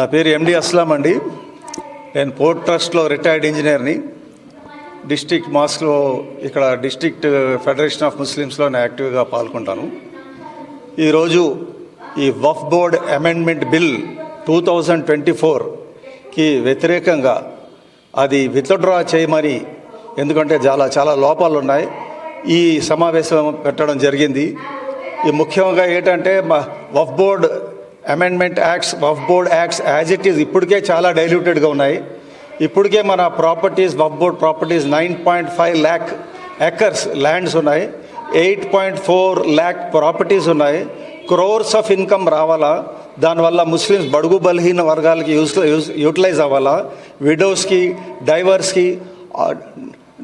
నా పేరు ఎండి అస్లాం అండి. నేను పోర్ట్ ట్రస్ట్లో రిటైర్డ్ ఇంజనీర్ని. డిస్ట్రిక్ట్ మాస్క్లో ఇక్కడ డిస్ట్రిక్ట్ ఫెడరేషన్ ఆఫ్ ముస్లిమ్స్లో నేను యాక్టివ్గా పాల్గొంటాను. ఈరోజు ఈ Waqf board amendment bill two thousand twenty ఫోర్కి వ్యతిరేకంగా అది విత్డ్రా చేయమని ఎందుకంటే చాలా చాలా లోపాలు ఉన్నాయి ఈ సమావేశం పెట్టడం జరిగింది. ఈ ముఖ్యంగా ఏంటంటే మా Waqf board amendment acts Waqf board acts as it is ఇప్పటికే చాలా డైల్యూటెడ్గా ఉన్నాయి. ఇప్పటికే మన properties Waqf board properties nine point five lakh acres lands ఉన్నాయి. Eight point four lakh properties ఉన్నాయి. క్రోర్స్ ఆఫ్ ఇన్కమ్ రావాలా? దానివల్ల ముస్లిమ్స్ బడుగు బలహీన వర్గాలకి యూస్ యూటిలైజ్ అవ్వాలా? విడోస్కి డైవర్స్కి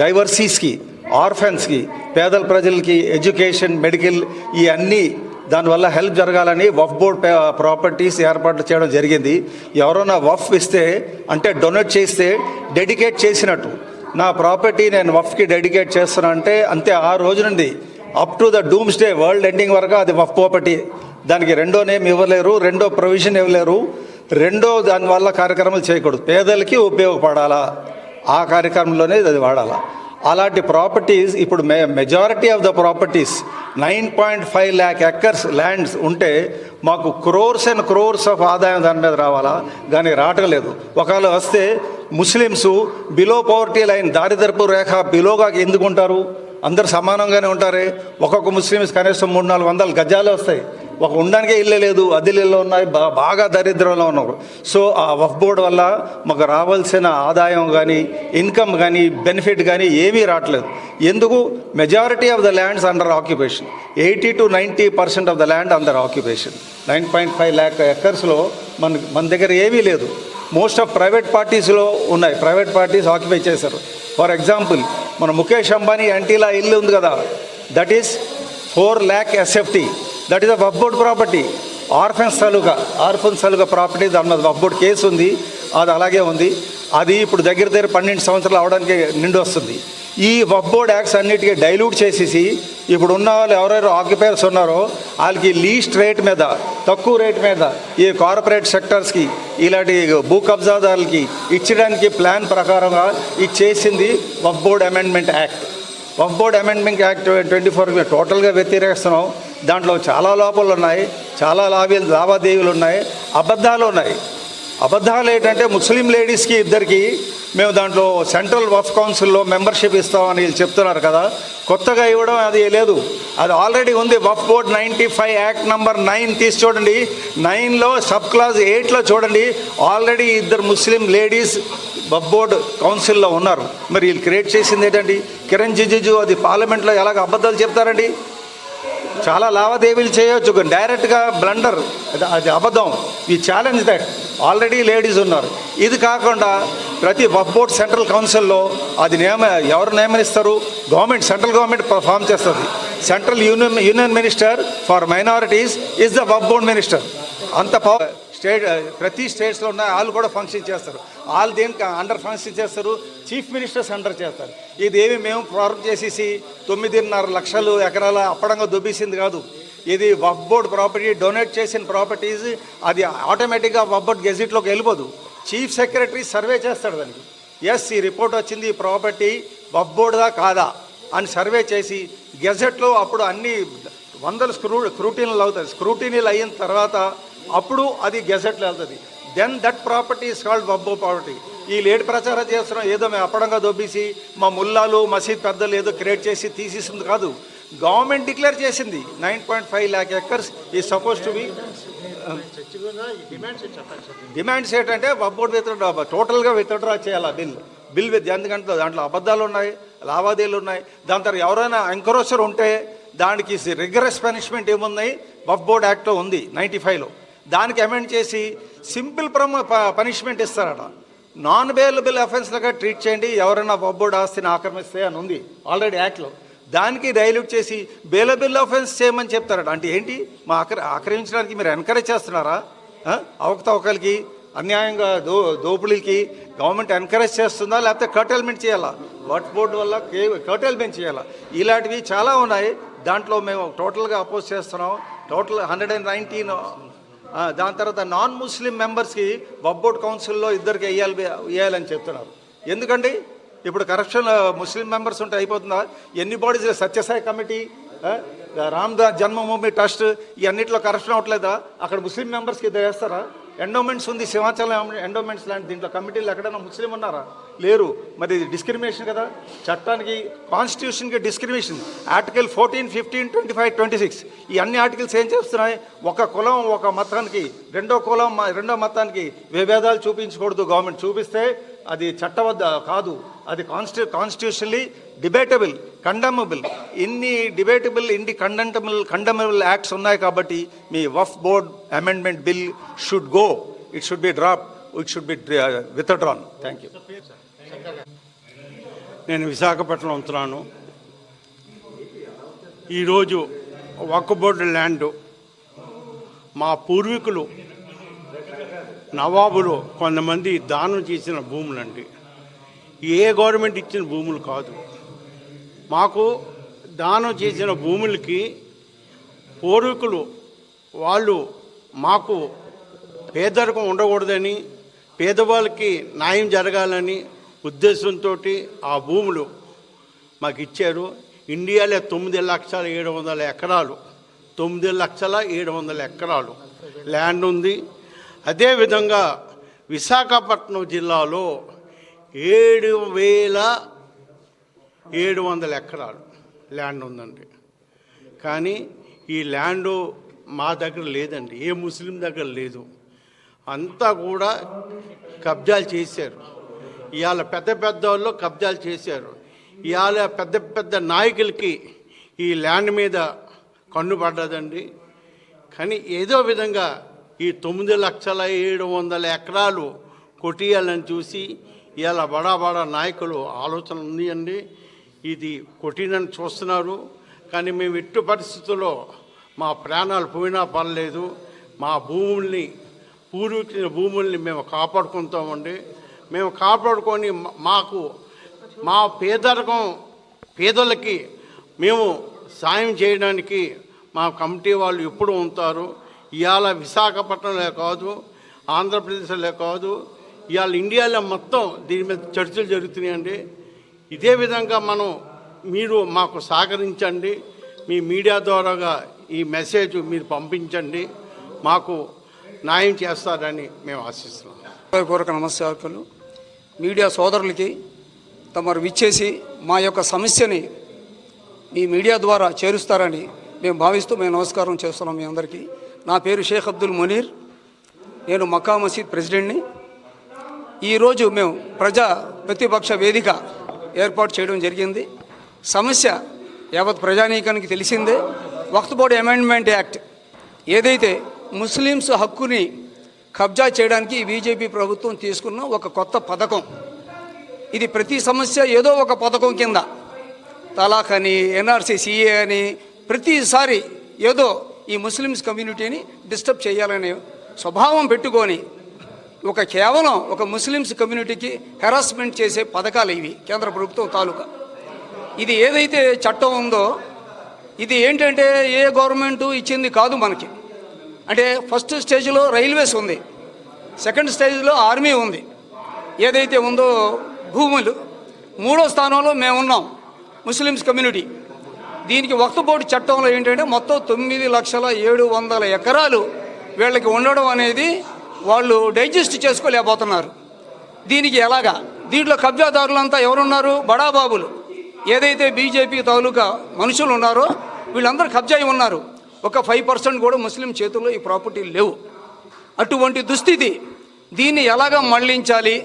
డైవర్సీస్కి ఆర్ఫెన్స్కి పేదల ప్రజలకి ఎడ్యుకేషన్ మెడికల్ ఈ అన్నీ దానివల్ల హెల్ప్ జరగాలని వఫ్ బోర్డ్ ప్రాపర్టీస్ ఏర్పాటు చేయడం జరిగింది. ఎవరైనా వఫ్ ఇస్తే అంటే డొనేట్ చేస్తే డెడికేట్ చేసినట్టు. నా ప్రాపర్టీ నేను వఫ్కి డెడికేట్ చేస్తున్నా అంటే అంతే ఆ రోజు నుండి up to the doomsday world ending వరకు అది వఫ్ ప్రాపర్టీ. దానికి రెండో నేమ్ ఇవ్వలేరు రెండో ప్రొవిజన్ ఇవ్వలేరు రెండో దానివల్ల కార్యక్రమాలు చేయకూడదు. పేదలకి ఉపయోగపడాలా? ఆ కార్యక్రమంలోనే అది వాడాలా? అలాంటి ప్రాపర్టీస్ ఇప్పుడు మె majority of the properties nine point five lakh acres lands ఉంటే మాకు క్రోర్స్ అండ్ క్రోర్స్ ఆఫ్ ఆదాయం దాని మీద రావాలా? కానీ రావటలేదు. ఒకవేళ వస్తే ముస్లిమ్స్ బిలో పవర్టీ లైన్ దారిద్రపు రేఖ బిలోగా ఎందుకు ఉంటారు? అందరు సమానంగానే ఉంటారే. ఒక్కొక్క ముస్లిమ్స్ కనీసం మూడు నాలుగు వందల గజాలు వస్తాయి. ఒక ఉండడానికే ఇల్లు లేదు అద్దెలు ఉన్నాయి బాగా దరిద్రంలో ఉన్నారు సో ఆ వఫ్ బోర్డ్ వల్ల మాకు రావాల్సిన ఆదాయం కానీ ఇన్కమ్ కానీ బెనిఫిట్ కానీ ఏమీ రావట్లేదు. ఎందుకు? Majority of the lands under occupation. Eighty to ninety percent of the land under occupation. Nine point five lakh ఎకర్స్లో మన మన దగ్గర ఏమీ లేదు. మోస్ట్ ఆఫ్ ప్రైవేట్ పార్టీస్లో ఉన్నాయి. ప్రైవేట్ పార్టీస్ ఆక్యుపై చేశారు. ఫర్ ఎగ్జాంపుల్ మన ముఖేష్ అంబానీ ఎన్టీలా ఇల్లు ఉంది కదా. That is four lakh SFT. That is a Waqf board property ఆర్ఫెన్స్ సలుగా ఆర్ఫెన్స్ సలుగా ప్రాపర్టీ దాని మీద వఫ్బోర్డ్ కేసు ఉంది. అది అలాగే ఉంది. అది ఇప్పుడు దగ్గర దగ్గర పన్నెండు సంవత్సరాలు అవడానికి నిండు వస్తుంది. ఈ వఫ్బోర్డ్ యాక్ట్స్ అన్నిటికీ డైల్యూట్ చేసేసి ఇప్పుడు ఉన్న వాళ్ళు ఎవరెవరు ఆక్యుపైర్స్ ఉన్నారో వాళ్ళకి లీస్ట్ రేట్ మీద తక్కువ రేట్ మీద ఈ కార్పొరేట్ సెక్టర్స్కి ఇలాంటి భూ కబ్జాదారులకి ఇచ్చడానికి ప్లాన్ ప్రకారంగా ఇది చేసింది Waqf board amendment act Waqf board amendment act twenty four టోటల్గా వ్యతిరేకిస్తున్నాం. దాంట్లో చాలా లోపాలు ఉన్నాయి చాలా లాభీ లావాదేవీలు ఉన్నాయి అబద్ధాలు ఉన్నాయి. అబద్ధాలు ఏంటంటే ముస్లిం లేడీస్కి ఇద్దరికి మేము దాంట్లో సెంట్రల్ వఫ్ కౌన్సిల్లో మెంబర్షిప్ ఇస్తామని వీళ్ళు చెప్తున్నారు కదా. కొత్తగా ఇవ్వడం అది లేదు. అది ఆల్రెడీ ఉంది Waqf board ninety five act number nine తీసి చూడండి. నైన్లో సబ్ క్లాస్ ఎయిట్లో చూడండి. ఆల్రెడీ ఇద్దరు ముస్లిం లేడీస్ వఫ్ బోర్డ్ కౌన్సిల్లో ఉన్నారు. మరి వీళ్ళు క్రియేట్ చేసింది ఏంటండి? కిరణ్ జిజిజు అది పార్లమెంట్లో ఎలాగ అబద్ధాలు చెప్తారండి? చాలా లావాదేవీలు చేయొచ్చు. డైరెక్ట్గా బ్లండర్ అది అది అబద్ధం. ఈ ఛాలెంజ్ దట్ ఆల్రెడీ లేడీస్ ఉన్నారు. ఇది కాకుండా ప్రతి వఫ్ బోర్డ్ సెంట్రల్ కౌన్సిల్లో అది నియమ ఎవరు నియమనిస్తారు గవర్నమెంట్ సెంట్రల్ గవర్నమెంట్ ఫామ్ చేస్తుంది. Central union union minister for minorities is the Waqf board minister. అంత పవర్ స్టేట్ ప్రతి స్టేట్స్లో ఉన్న వాళ్ళు కూడా ఫంక్షన్ చేస్తారు. వాళ్ళు దేనికి అండర్ ఫంక్షన్ చేస్తారు? చీఫ్ మినిస్టర్స్ అండర్ చేస్తారు. ఇది మేము ప్రారంభం చేసేసి తొమ్మిదిన్నర లక్షలు ఎకరాల అప్పడంగా దుబ్బేసింది కాదు. ఇది వఫ్ బోర్డ్ ప్రాపర్టీ డొనేట్ చేసిన ప్రాపర్టీస్ అది ఆటోమేటిక్గా వఫ్ బోర్డ్ గెజిట్లోకి వెళ్ళిపోదు. చీఫ్ సెక్రటరీ సర్వే చేస్తాడు దానికి. ఎస్ ఈ రిపోర్ట్ వచ్చింది ఈ ప్రాపర్టీ వఫ్ బోర్డుదా కాదా అని సర్వే చేసి గెజెట్లో అప్పుడు అన్ని వందల స్క్రూ స్క్రూటీనీలు అవుతాయి స్క్రూటీనీలు అయిన తర్వాత అప్పుడు అది గెజెట్లో వెళ్తుంది. Then that property is called బబ్బో property ఈ లేట్ ప్రచారం చేస్తున్నాం ఏదో మేము అప్పడంగా దొబ్బేసి మా ముల్లాలు మసీద్ పెద్దలు ఏదో క్రియేట్ చేసి తీసేసింది కాదు. గవర్నమెంట్ డిక్లేర్ చేసింది. Nine point five lakh acres ఈ సపోజ్ టు బి డిమాండ్స్ ఏంటంటే వబ్బోర్డ్ విత్డ్రా టోటల్గా విత్డ్రా చేయాలి బిల్ బిల్ విత్ ఎందుకంటే దాంట్లో అబద్ధాలు ఉన్నాయి లావాదేవీలు ఉన్నాయి. దాని తర్వాత ఎవరైనా ఎంకరోసర్ ఉంటే దానికి రిగరస్ పనిష్మెంట్ ఏమున్నాయి? వఫ్ బోర్డ్ యాక్ట్లో ఉంది నైంటీ ఫైవ్లో దానికి అమెండ్ చేసి సింపుల్ ప్రమ పనిష్మెంట్ ఇస్తారట. నాన్ బెయిలబుల్ అఫెన్స్లుగా ట్రీట్ చేయండి ఎవరైనా వఫ్ బోర్డ్ ఆస్తిని ఆక్రమిస్తే అని ఉంది ఆల్రెడీ యాక్ట్లో దానికి డైల్యూట్ చేసి బెయిలబుల్ అఫెన్స్ చేయమని చెప్తారట. అంటే ఏంటి? మా ఆక్ర ఆక్రమించడానికి మీరు ఎంకరేజ్ చేస్తున్నారా? అవకతవకలకి అన్యాయంగా దో దోపిడీలకి గవర్నమెంట్ ఎంకరేజ్ చేస్తుందా? లేకపోతే కర్టైల్మెంట్ చేయాలా? వాట్ బోర్డు వల్ల కే కర్టైల్మెంట్ చేయాలా? ఇలాంటివి చాలా ఉన్నాయి. దాంట్లో మేము టోటల్గా అపోజ్ చేస్తున్నాం. టోటల్ హండ్రెడ్ అండ్ నైన్టీన్ దాని తర్వాత నాన్ ముస్లిం మెంబర్స్కి వబ్బోర్డ్ కౌన్సిల్లో ఇద్దరికి వేయాలి వేయాలని చెప్తున్నారు. ఎందుకండి? ఇప్పుడు కరప్షన్ ముస్లిం మెంబర్స్ ఉంటే అయిపోతుందా? ఎన్ని bodies Sathya Sai committee Ram Das Janmabhoomi trust ఇవన్నిట్లో corruption అవ్వట్లేదా? అక్కడ ముస్లిం మెంబర్స్కి ఇద్దరు వేస్తారా? ఎండోమెంట్స్ ఉంది సింహాచలం ఎండోమెంట్స్ లాంటి దీంట్లో కమిటీలు ఎక్కడైనా ముస్లిం ఉన్నారా? లేరు. మరి ఇది డిస్క్రిమినేషన్ కదా. చట్టానికి కాన్స్టిట్యూషన్కి discrimination article fourteen fifteen twenty five twenty six ఈ అన్ని ఆర్టికల్స్ ఏం చేస్తున్నాయి? ఒక కులం ఒక మతానికి రెండో కులం రెండో మతానికి విభేదాలు చూపించకూడదు. గవర్నమెంట్ చూపిస్తే అది చట్టబద్ధ కాదు. అది కాన్స్టి కాన్స్టిట్యూషన్లీ డిబేటబుల్ కండమబుల్ ఇన్ని డిబేటబుల్ ఇన్ని కండెంటబుల్ కండమబుల్ యాక్ట్స్ ఉన్నాయి కాబట్టి మీ Waqf board amendment bill should go it should be drop it should be withdrawn thank you నేను విశాఖపట్నం ఉంటున్నాను. ఈరోజు వక్కబోర్డు ల్యాండ్ మా పూర్వీకులు నవాబులు కొంతమంది దానం చేసిన భూములండి. ఏ గవర్నమెంట్ ఇచ్చిన భూములు కాదు. మాకు దానం చేసిన భూములకి పూర్వీకులు వాళ్ళు మాకు పేదరికం ఉండకూడదని పేదవాళ్ళకి న్యాయం జరగాలని ఉద్దేశంతో ఆ భూములు మాకు ఇచ్చారు. ఇండియాలో తొమ్మిది లక్షల ఏడు వందల ఎకరాలు తొమ్మిది లక్షల ఏడు వందల ఎకరాలు ల్యాండ్ ఉంది. అదేవిధంగా విశాఖపట్నం జిల్లాలో ఏడు వేల ఏడు వందల ఎకరాలు ల్యాండ్ ఉందండి. కానీ ఈ ల్యాండ్ మా దగ్గర లేదండి. ఏ ముస్లిం దగ్గర లేదు. అంతా కూడా కబ్జాలు చేశారు. ఇవాళ పెద్ద పెద్ద వాళ్ళు కబ్జాలు చేశారు. ఇవాళ పెద్ద పెద్ద నాయకులకి ఈ ల్యాండ్ మీద కన్ను పడ్డదండి. కానీ ఏదో విధంగా ఈ తొమ్మిది లక్షల ఏడు వందల ఎకరాలు కొట్టియాలని చూసి ఇవాళ బడా బడా నాయకులు ఆలోచన ఉంది అండి ఇది కొట్టినని చూస్తున్నారు కానీ మేము ఎట్టు పరిస్థితుల్లో మా ప్రాణాలు పోయినా పర్లేదు. మా భూముల్ని పూర్వీకుల భూముల్ని మేము కాపాడుకుంటామండి. మేము కాపాడుకొని మాకు మా పేదరికం పేదలకి మేము సాయం చేయడానికి మా కమిటీ వాళ్ళు ఎప్పుడు ఉంటారు. ఇవాళ విశాఖపట్నంలో కాదు ఆంధ్రప్రదేశ్లో కాదు ఇవాళ ఇండియాలో మొత్తం దీని మీద చర్చలు జరుగుతున్నాయండి. ఇదే విధంగా మనం మీరు మాకు సహకరించండి. మీ మీడియా ద్వారాగా ఈ మెసేజ్ మీరు పంపించండి. మాకు న్యాయం చేస్తారని మేము ఆశిస్తున్నాం. హృదయపూర్వక నమస్కారాలు. మీడియా సోదరులకి తమరు విచ్చేసి మా యొక్క సమస్యని మీ మీడియా ద్వారా చేరుస్తారని మేము భావిస్తూ మేము నమస్కారం చేస్తున్నాం మీ అందరికీ. నా పేరు షేక్ అబ్దుల్ మునీర్. నేను మక్కా మసీద్ ప్రెసిడెంట్ని. ఈరోజు మేము ప్రజా ప్రతిపక్ష వేదిక ఏర్పాటు చేయడం జరిగింది. సమస్య యావత్ ప్రజానీకానికి తెలిసిందే. వక్త్ బోర్డు అమెండ్మెంట్ యాక్ట్ ఏదైతే ముస్లిమ్స్ హక్కుని కబ్జా చేయడానికి బీజేపీ ప్రభుత్వం తీసుకున్న ఒక కొత్త పథకం. ఇది ప్రతి సమస్య ఏదో ఒక పథకం కింద. తలాక్ అని ఎన్ఆర్సీ సిఏ అని ప్రతిసారి ఏదో ఈ ముస్లిమ్స్ కమ్యూనిటీని డిస్టర్బ్ చేయాలనే స్వభావం పెట్టుకొని ఒక కేవలం ఒక ముస్లిమ్స్ కమ్యూనిటీకి హెరాస్మెంట్ చేసే పథకాలు ఇవి కేంద్ర ప్రభుత్వం తాలూకా. ఇది ఏదైతే చట్టం ఉందో ఇది ఏంటంటే ఏ గవర్నమెంట్ ఇచ్చింది కాదు మనకి. అంటే ఫస్ట్ స్టేజ్లో రైల్వేస్ ఉంది సెకండ్ స్టేజ్లో ఆర్మీ ఉంది. ఏదైతే ఉందో భూములు మూడో స్థానంలో మేము ఉన్నాం ముస్లిమ్స్ కమ్యూనిటీ. దీనికి వక్ఫ్ బోర్డు చట్టంలో ఏంటంటే మొత్తం తొమ్మిది లక్షల ఏడు వందల ఎకరాలు వీళ్ళకి ఉండడం అనేది వాళ్ళు డైజెస్ట్ చేసుకోలేకపోతున్నారు. దీనికి ఎలాగా? దీంట్లో కబ్జాదారులంతా ఎవరున్నారు? బడాబాబులు ఏదైతే బీజేపీ తాలూకా మనుషులు ఉన్నారో వీళ్ళందరూ కబ్జా అయి ఉన్నారు. ఒక ఫైవ్ పర్సెంట్ కూడా ముస్లిం చేతుల్లో ఈ ప్రాపర్టీలు లేవు. అటువంటి దుస్థితి దీన్ని ఎలాగ మళ్ళించాలి?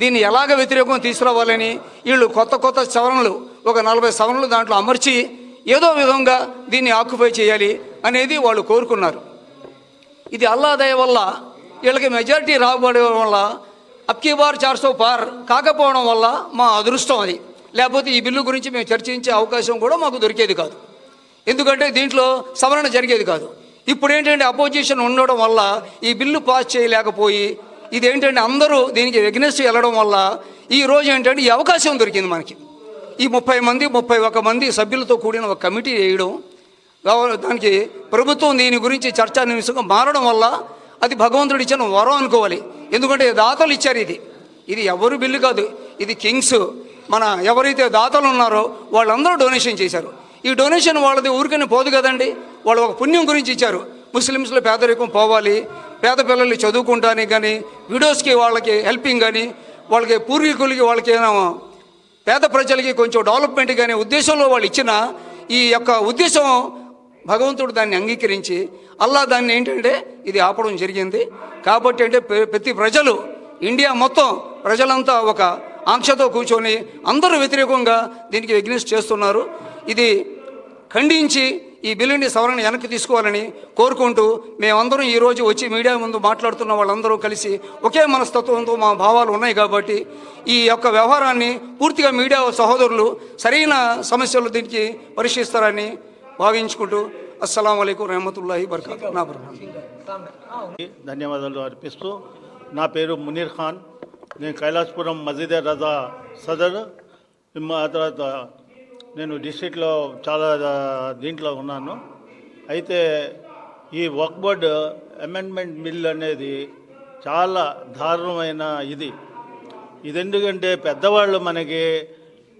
దీన్ని ఎలాగ వ్యతిరేకం తీసుకురావాలని వీళ్ళు కొత్త కొత్త సవరణలు ఒక నలభై సవరణలు దాంట్లో అమర్చి ఏదో విధంగా దీన్ని ఆక్యుపై చేయాలి అనేది వాళ్ళు కోరుకున్నారు. ఇది అల్లాదయ వల్ల వీళ్ళకి మెజారిటీ రాబడడం వల్ల అప్కీ బార్ చార్సో పార్ కాకపోవడం వల్ల మా అదృష్టం అది. లేకపోతే ఈ బిల్లు గురించి మేము చర్చించే అవకాశం కూడా మాకు దొరికేది కాదు. ఎందుకంటే దీంట్లో సవరణ జరిగేది కాదు. ఇప్పుడు ఏంటంటే అపోజిషన్ ఉండడం వల్ల ఈ బిల్లు పాస్ చేయలేకపోయి ఇది ఏంటంటే అందరూ దీనికి ఎగ్నెస్ట్ వెళ్ళడం వల్ల ఈ రోజు ఏంటంటే ఈ అవకాశం దొరికింది మనకి. ఈ ముప్పై మంది ముప్పై ఒక మంది సభ్యులతో కూడిన ఒక కమిటీ వేయడం దానికి ప్రభుత్వం దీని గురించి చర్చానిమిషంగా మారడం వల్ల అది భగవంతుడు ఇచ్చిన వరం అనుకోవాలి. ఎందుకంటే దాతలు ఇచ్చారు ఇది. ఇది ఎవరు బిల్లు కాదు. ఇది కింగ్స్. మన ఎవరైతే దాతలు ఉన్నారో వాళ్ళందరూ డొనేషన్ చేశారు. ఈ డొనేషన్ వాళ్ళది ఊరికనే పోదు కదండి. వాళ్ళు ఒక పుణ్యం గురించి ఇచ్చారు. ముస్లిమ్స్లో పేదరికం పోవాలి. పేద పిల్లల్ని చదువుకుంటానికి కానీ విడోస్కి వాళ్ళకి హెల్పింగ్ కానీ వాళ్ళకి పూర్వీకులకి వాళ్ళకి పేద ప్రజలకి కొంచెం డెవలప్మెంట్ కానీ ఉద్దేశంలో వాళ్ళు ఇచ్చిన ఈ యొక్క ఉద్దేశం భగవంతుడు దాన్ని అంగీకరించి అల్లా దాన్ని ఏంటంటే ఇది ఆపడం జరిగింది. కాబట్టి అంటే ప్రతి ప్రజలు ఇండియా మొత్తం ప్రజలంతా ఒక ఆంక్షతో కూర్చొని అందరూ వ్యతిరేకంగా దీనికి ఎగ్నిస్ట్ చేస్తున్నారు. ఇది ఖండించి ఈ బిల్లుని సవరణ వెనక్కి తీసుకోవాలని కోరుకుంటూ మేమందరం ఈరోజు వచ్చి మీడియా ముందు మాట్లాడుతున్న వాళ్ళందరూ కలిసి ఒకే మనస్తత్వంతో మా భావాలు ఉన్నాయి కాబట్టి ఈ యొక్క వ్యవహారాన్ని పూర్తిగా మీడియా సహోదరులు సరైన సమస్యలు దీనికి పరిశీలిస్తారని భావించుకుంటూ అస్సలం అయికు రహమతుల్లాహి బర్కాత్ నా ధన్యవాదాలు అర్పిస్తూ నా పేరు మునీర్ ఖాన్. నేను కైలాసపురం మజీద్ రజా సదర్. ఆ తర్వాత నేను డిస్ట్రిక్ట్లో చాలా దీంట్లో ఉన్నాను. అయితే ఈ వర్క్ బోర్డ్ అమెండ్మెంట్ బిల్ అనేది చాలా దారుణమైన ఇది. ఇది ఎందుకంటే పెద్దవాళ్ళు మనకి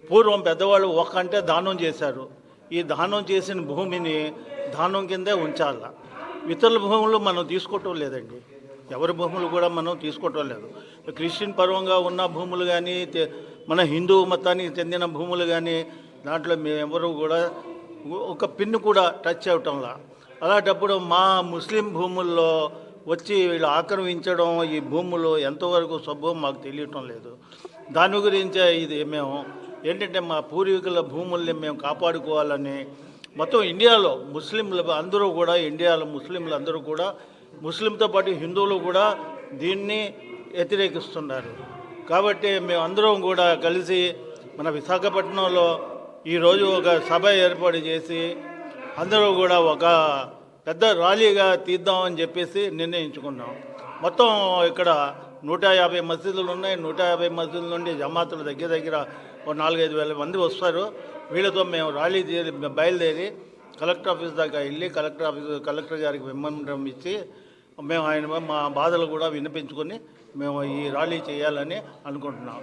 పూర్వం పెద్దవాళ్ళు ఒక అంటే దానం చేశారు. ఈ దానం చేసిన భూమిని దానం కిందే ఉంచాల. ఇతరుల భూములు మనం తీసుకోవటం లేదండి. ఎవరి భూములు కూడా మనం తీసుకోవటం లేదు. క్రిస్టియన్ పర్వంగా ఉన్న భూములు కానీ మన హిందూ మతానికి చెందిన భూములు కానీ దాంట్లో మేమెవరు కూడా ఒక పిన్ను కూడా టచ్ అవటంలా. అలాంటప్పుడు మా ముస్లిం భూముల్లో వచ్చి వీళ్ళు ఆక్రమించడం ఈ భూములు ఎంతవరకు సబ్బో మాకు తెలియటం లేదు. దాని గురించే ఇది మేము ఏంటంటే మా పూర్వీకుల భూముల్ని మేము కాపాడుకోవాలని మొత్తం ఇండియాలో ముస్లింలు అందరూ కూడా ఇండియాలో ముస్లింలు అందరూ కూడా ముస్లింతో పాటు హిందువులు కూడా దీన్ని వ్యతిరేకిస్తున్నారు. కాబట్టి మేము అందరం కూడా కలిసి మన విశాఖపట్నంలో ఈరోజు ఒక సభ ఏర్పాటు చేసి అందరూ కూడా ఒక పెద్ద ర్యాలీగా తీద్దామని చెప్పేసి నిర్ణయించుకున్నాం. మొత్తం ఇక్కడ నూట యాభై మసీదులు ఉన్నాయి. నూట యాభై మసీదుల నుండి జమాతులు దగ్గర దగ్గర ఒక నాలుగైదు వేల మంది వస్తారు. వీళ్ళతో మేము ర్యాలీ బయలుదేరి కలెక్టర్ ఆఫీస్ దాకా వెళ్ళి కలెక్టర్ ఆఫీస్ కలెక్టర్ గారికి విమ్మనం ఇచ్చి మేము ఆయన మా బాధలు కూడా వినిపించుకొని మేము ఈ ర్యాలీ చేయాలని అనుకుంటున్నాం.